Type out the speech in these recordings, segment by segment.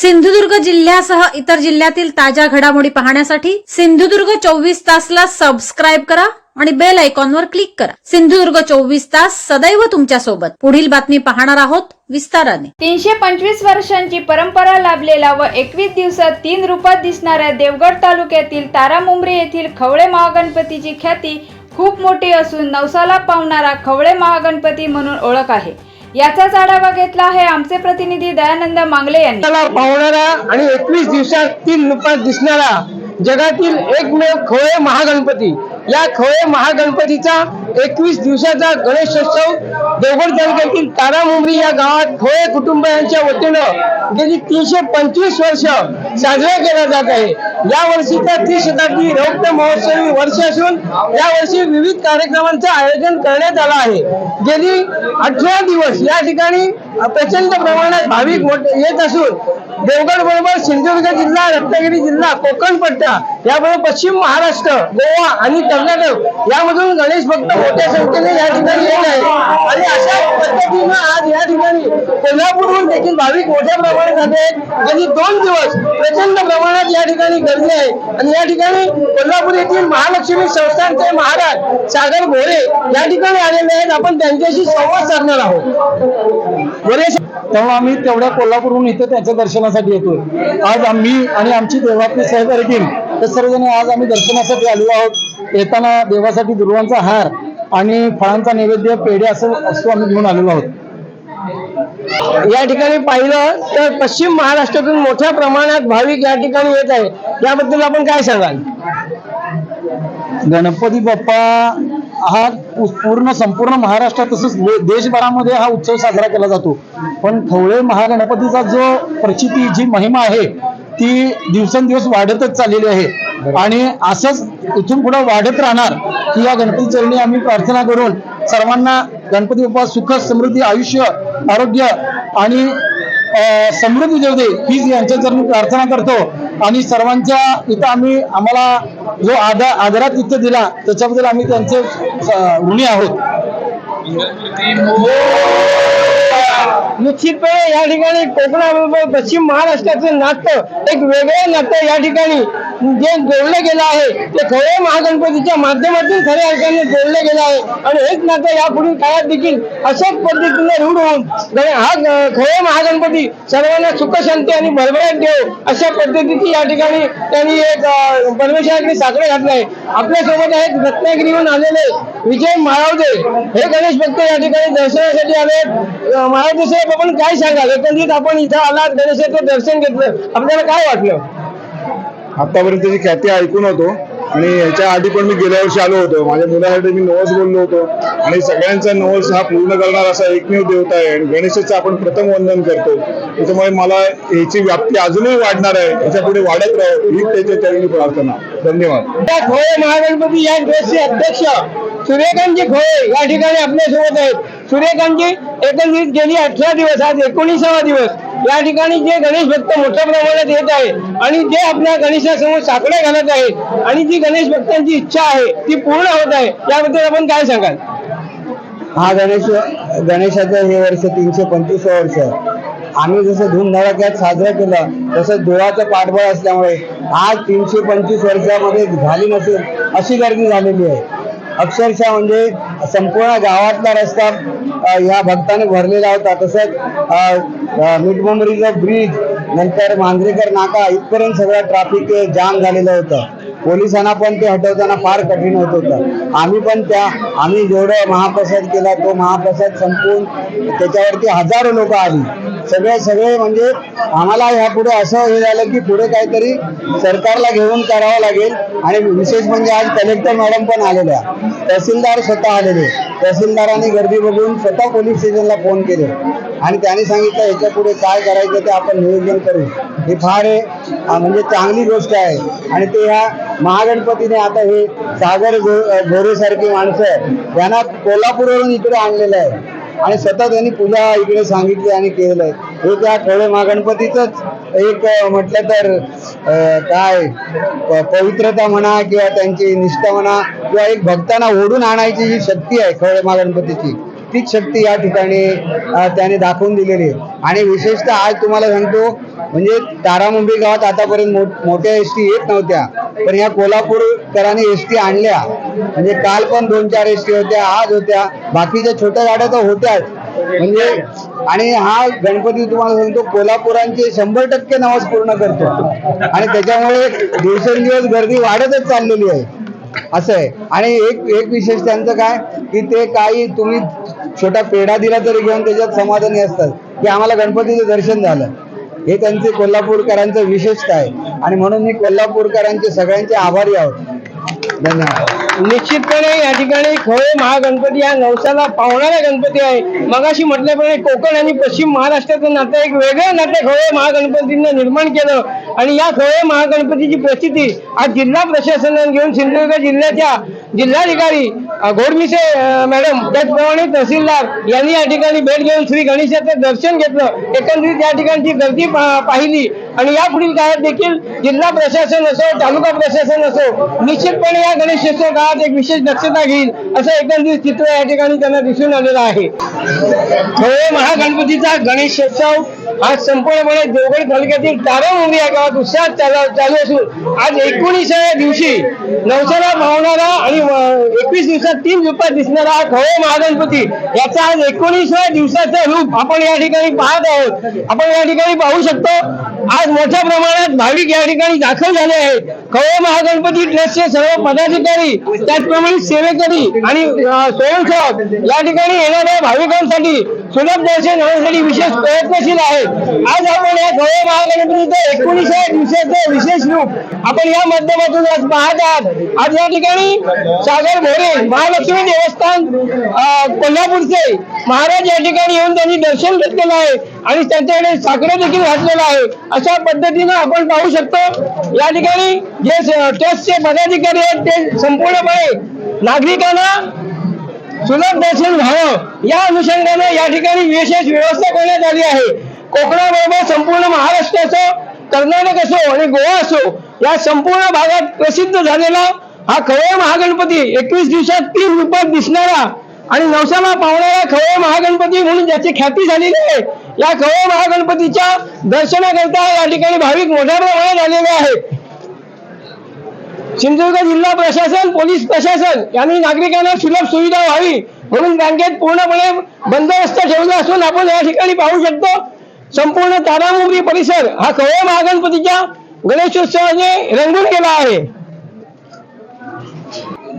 सिंधुदुर्ग जिल्ह्यासह इतर जिल्ह्यातील ताज्या घडामोडी पाहण्यासाठी सिंधुदुर्ग चोवीस तासला सबस्क्राईब करा आणि बेल आयकॉनवर क्लिक करा. सिंधुदुर्ग चोवीस तास सदैव तुमच्यासोबत. पुढील बातमी पाहणार आहोत विस्ताराने. तीनशे पंचवीस वर्षांची परंपरा लाभलेला व एकवीस दिवसात तीन रूपात दिसणाऱ्या देवगड तालुक्यातील तारामुंबरी येथील खवळे महागणपतीची ख्याती खूप मोठी असून नवसाला पावणारा खवळे महागणपती म्हणून ओळख आहे. याचाच आढावा घेतला आहे आमचे प्रतिनिधी दयानंद मांगले यांनी. त्याला आणि एकवीस दिवसात तीन रूपात दिसणारा जगातील एकमेव खोळे महागणपती या खोळे महागणपतीचा एकवीस दिवसाचा गणेशोत्सव देवगड तालुक्यातील तारामुंबरी या गावात खोळे कुटुंबियांच्या वतीनं गेली तीनशे पंचवीस वर्ष साजरा केला जात आहे. या वर्षीचा त्रिशताब्दी शताब्दी रौप्य महोत्सवी वर्ष असून या वर्षी विविध कार्यक्रमांचं आयोजन करण्यात आलं आहे. गेली अठरा दिवस या ठिकाणी प्रचंड प्रमाणात भाविक येत असून देवगड बरोबर सिंधुदुर्ग जिल्हा रत्नागिरी जिल्हा कोकण पट्टा याबरोबर पश्चिम महाराष्ट्र गोवा आणि कर्नाटक. यामधून गणेश भक्त मोठ्या संख्येने या ठिकाणी येत आहे आणि अशा पद्धतीनं आज या ठिकाणी कोल्हापूरहून देखील भाविक मोठ्या प्रमाणात आले आहेत गेली दोन दिवस प्रचंड प्रमाणात या ठिकाणी गर्दी आहे. आणि या ठिकाणी कोल्हापूर येथील महालक्ष्मी संस्थानचे महाराज सागर भोरे या ठिकाणी आलेले आहेत. आपण त्यांच्याशी संवाद साधणार आहोत. भोरे तेव्हा आम्ही तेवढ्या कोल्हापूरहून इथे त्यांच्या दर्शनासाठी येतोय. आज आम्ही आणि आमची देवातली सहकारी टीम तर सर्वजण आज आम्ही दर्शनासाठी आलेलो आहोत. येताना देवासाठी दुर्वांचा हार आणि फळांचा नैवेद्य पेढे असं असतो आम्ही घेऊन आलेलो आहोत. या ठिकाणी पाहिलं तर पश्चिम महाराष्ट्रातून मोठ्या प्रमाणात भाविक या ठिकाणी येत आहे याबद्दल आपण काय सांगाल? गणपती बाप्पा हा पूर्ण संपूर्ण महाराष्ट्रात तसंच देशभरामध्ये हा उत्सव साजरा केला जातो. पण खवळे महागणपतीचा जो प्रचिती जी महिमा आहे ती दिवसेंदिवस वाढतच चाललेली आहे. आणि असंच इथून पुढे वाढत राहणार की या गणपती चरणी आम्ही प्रार्थना करून सर्वांना गणपती बाप्पा सुख समृद्धी आयुष्य आरोग्य आणि समृद्धी देऊ दे हीच यांच्या मी प्रार्थना करतो. आणि सर्वांच्या इथं आम्ही आम्हाला जो आदर आदरात इथं दिला त्याच्याबद्दल आम्ही त्यांचे ऋणी आहोत. निश्चितपणे या ठिकाणी कोकणाबरोबर पश्चिम महाराष्ट्राचं नातं एक वेगळं नातं या ठिकाणी जे जोडलं गेलं आहे ते खरे महागणपतीच्या माध्यमातून खऱ्या अर्थाने जोडलं गेलं आहे. आणि हेच नातं यापुढील काळात देखील अशाच पद्धतीने रूढ होऊन म्हणजे हा खरे महागणपती सर्वांना सुख शांती आणि भरभराट देव अशा पद्धतीची या ठिकाणी त्यांनी एक परमेश्वराकडे साकडे घातलं आहे. आपल्यासोबत आहेत रत्नागिरीहून आलेले विजय माळावदे. हे गणेश भक्त या ठिकाणी दर्शनासाठी आले माळवदे साहेब आपण काय सांगाल? एकंदरीत आपण इथं आलात गणेशाचं दर्शन घेतलं. आपल्याला काय वाटलं? आतापर्यंत त्याची ख्याती ऐकून होतो आणि याच्या आधी पण मी गेल्या वर्षी आलो होतो. माझ्या मुलासाठी मी नवस बोललो होतो. आणि सगळ्यांचा नवस हा पूर्ण करणारा असा एकमेव देवता आहे. आणि गणेशाचं आपण प्रथम वंदन करतो. त्याच्यामुळे मला याची व्याप्ती अजूनही वाढणार आहे. याच्यापुढे वाढत राहो. ही त्याच्या चरणी प्रार्थना. धन्यवाद. खोळे महागणपती या ड्रेसचे अध्यक्ष सूर्यकांतजी खोळे या ठिकाणी आपल्यासोबत आहेत. सूर्यकांतजी एकंदरीत गेली अठरा दिवस आज एकोणीसावा दिवस. या ठिकाणी जे गणेश भक्त मोठ्या प्रमाणात येत आहे आणि जे आपल्या गणेशासमोर साकडे घालत आहेत आणि जी गणेश भक्तांची इच्छा आहे ती पूर्ण होत आहे याबद्दल आपण काय सांगाल? हा गणेश गणेशाचं हे वर्ष तीनशे पंचवीस वर्ष आम्ही जसं धूमधडाक्यात साजरं केलं तसं धुळाचं पाठबळ असल्यामुळे आज तीनशे पंचवीस वर्षामध्ये झाली नसेल अशी गर्दी झालेली आहे. अक्षरशः म्हणजे संपूर्ण गावातला रस्ता या भक्ताने भरलेला होता. तसंच अ, मिठमुंबरीचं ब्रिज नंतर मांजरेकर नाका इथपर्यंत सगळं ट्रॅफिक जाम झालेलं होतं. पोलिसांना पण ते हटवताना फार कठीण होत होतं. आम्ही पण त्या आम्ही जेवढं महाप्रसाद केला तो महाप्रसाद संपून त्याच्यावरती हजारो लोक आली. सगळे सगळे म्हणजे आम्हाला यापुढे असं हे झालं की पुढे काहीतरी सरकारला घेऊन करावं लागेल. आणि विशेष म्हणजे आज कलेक्टर मॅडम पण आलेल्या तहसीलदार स्वतः आलेले तहसीलदारांनी गर्दी बघून स्वतः पोलीस स्टेशनला फोन केले. आणि त्यांनी सांगितलं याच्यापुढे काय करायचं ते आपण नियोजन करू. हे फार म्हणजे चांगली गोष्ट आहे. आणि ते ह्या महागणपतीने आता हे सागर घोरेसारखी माणसं यांना कोल्हापूरवरून इकडे आणलेलं आहे. आणि स्वतः त्यांनी पूजा इकडे सांगितली आणि केलंय. हे त्या ठोळे महागणपतीच एक म्हटलं तर काय पवित्रता म्हणा किंवा त्यांची निष्ठा म्हणा किंवा एक भक्तांना ओढून आणायची जी शक्ती आहे खवळे महागणपतीची. तीच शक्ती या ठिकाणी त्याने दाखवून दिलेली आहे. आणि विशेषतः आज तुम्हाला सांगतो म्हणजे तारामुंबरी गावात आतापर्यंत मो- मोठ्या एस टी येत नव्हत्या पण या कोल्हापूरकरांनी एस टी आणल्या. म्हणजे काल पण दोन चार एस टी होत्या आज होत्या. बाकीच्या छोट्या गाड्या तर होत्याच. म्हणजे आणि हा गणपती तुम्हाला सांगतो कोल्हापुरांचे शंभर टक्के नवाज पूर्ण करतो. आणि त्याच्यामुळे दिवसेंदिवस गर्दी वाढतच चाललेली आहे. असं आहे. आणि एक एक विशेष त्यांचं काय की ते काही तुम्ही छोटा पेढा दिला तरी घेऊन त्याच्यात समाधानी असतात. की आम्हाला गणपतीचं दर्शन झालं. हे त्यांचे कोल्हापूरकरांचं विशेषता आहे आणि म्हणून मी कोल्हापूरकरांचे सगळ्यांचे आभारी आहोत. धन्यवाद. निश्चितपणे या ठिकाणी खोळे महागणपती हा नवसाला पावणारा गणपती आहे. मगाशी म्हटल्याप्रमाणे कोकण आणि पश्चिम महाराष्ट्राचं नातं एक वेगळं नातं खोळे महागणपतीनं निर्माण केलं. आणि या खोळे महागणपतीची प्रसिद्धी आज जिल्हा प्रशासनाने घेऊन सिंधुदुर्ग जिल्ह्याच्या जिल्हाधिकारी घोडमिसे मॅडम त्याचप्रमाणे तहसीलदार यांनी या ठिकाणी भेट घेऊन श्री गणेशाचं दर्शन घेतलं. एकंदरीत या ठिकाणची गर्दी पाहिली. आणि या पुढील काळात देखील जिल्हा प्रशासन असो तालुका प्रशासन असो निश्चितपणे या गणेशोत्सव काळात एक विशेष दक्षता घेईल असं एकंदरीत चित्र या ठिकाणी त्यांना दिसून आलेलं आहे. खवळे महागणपतीचा गणेशोत्सव आज संपूर्णपणे देवगड तालुक्यातील तारामुंगी या गावात उत्साहात चालू असून आज एकोणीसाव्या दिवशी नवसाला भावणारा आणि एकवीस दिवसात तीन रूपात दिसणारा हा खवळे महागणपती याचा आज एकोणीसव्या दिवसाचं रूप आपण या ठिकाणी पाहत आहोत. आपण या ठिकाणी पाहू शकतो आज मोठ्या प्रमाणात भाविक या ठिकाणी दाखल झाले आहेत. खवळे महागणपती ट्रस्टचे सर्व पदाधिकारी त्याचप्रमाणे सेवेकरी आणि स्वयंसेवक या ठिकाणी येणाऱ्या भाविकांसाठी सुलभ दर्शन होण्यासाठी विशेष प्रयत्नशील आहेत. आज आपण या गोळे महागणपतीचं एकोणीसाव्या दिवसाचं विशेष रूप आपण या माध्यमातून आज पाहत आहात. आज या ठिकाणी सागर भोरे महालक्ष्मी देवस्थान कोल्हापूरचे महाराज या ठिकाणी येऊन त्यांनी दर्शन घेतलेलं आहे आणि त्यांच्याकडे साकडं देखील घातलेलं आहे. अशा पद्धतीनं आपण पाहू शकतो या ठिकाणी जे ट्रस्टचे पदाधिकारी आहेत ते संपूर्णपणे नागरिकांना सुलभ दर्शन व्हावं. या अनुषंगाने या ठिकाणी विशेष व्यवस्था करण्यात आली आहे. कोकणाबरोबर संपूर्ण महाराष्ट्र असो कर्नाटक असो आणि गोवा असो या संपूर्ण भागात प्रसिद्ध झालेला हा खवळे महागणपती. एकवीस दिवसात तीन रूपात दिसणारा आणि नवसाला पावणारा खवळे महागणपती म्हणून ज्याची ख्याती झालेली आहे या खवळे महागणपतीच्या दर्शनाकरता या ठिकाणी भाविक मोठ्या प्रमाणात आलेले आहेत. सिंधुदुर्ग जिल्हा प्रशासन पोलीस प्रशासन यांनी नागरिकांना सुलभ सुविधा व्हावी म्हणून बँकेत पूर्णपणे बंदोबस्त ठेवला असून आपण या ठिकाणी पाहू शकतो संपूर्ण तारामुंबरी परिसर हा खवळे महागणपतीच्या गणेशोत्सवाने रंगून गेला आहे.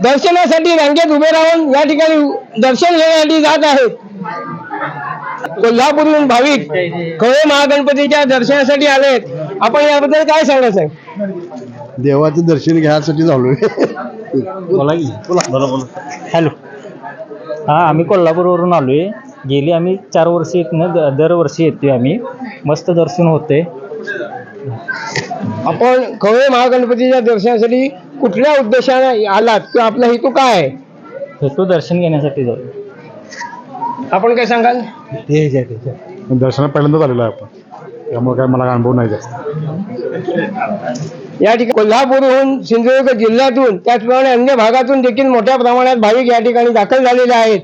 दर्शनासाठी रांगेत उभे राहून या ठिकाणी दर्शन घेण्यासाठी जात आहेत. कोल्हापूरहून भाविक खवळे महागणपतीच्या दर्शनासाठी आलेत. आपण याबद्दल काय सांगा साहेब? देवाचं दर्शन घ्यायसाठी झालोय. बोला की. बोला. हॅलो. हां आम्ही कोल्हापूरवरून आलो आहे गेली आम्ही चार वर्ष येतनं द दरवर्षी येतोय आम्ही. मस्त दर्शन होते आपण खवळे महागणपतीच्या दर्शनासाठी कुठल्या उद्देशाने आलात? किंवा आपला हेतू काय आहे? हेतू दर्शन घेण्यासाठी जाऊ. आपण काय सांगाल? दर्शनात पहिल्यांदाच आलेलो आहे आपण. त्यामुळे काय मला अनुभव नाही जास्त. या ठिकाणी कोल्हापूरहून सिंधुदुर्ग जिल्ह्यातून त्याचप्रमाणे अन्य भागातून देखील मोठ्या प्रमाणात भाविक या ठिकाणी दाखल झालेले आहेत.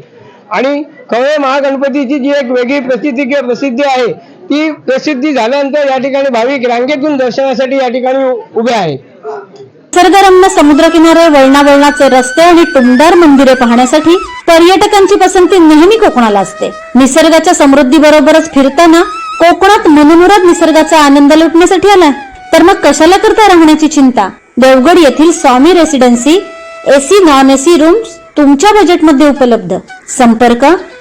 आणि कवळे महागणपतीची जी एक वेगळी प्रसिद्धी किंवा प्रसिद्धी आहे ती प्रसिद्धी झाल्यानंतर या ठिकाणी भाविक रांगेतून दर्शनासाठी या ठिकाणी उभे आहे निसर्गरम्य समुद्रकिनारे वळणावळणाचे रस्ते आणि टुमदार मंदिरे पाहण्यासाठी पर्यटकांची पसंती नेहमी कोकणाला असते. निसर्गाच्या समृद्धी बरोबरच फिरताना कोकणात मनमुराद निसर्गाचा आनंद लुटण्यासाठी आलाय. तर मग कशाला करता राहण्याची चिंता? देवगड येथील Swami residency AC non AC rooms तुमच्या बजेटमध्ये उपलब्ध. संपर्क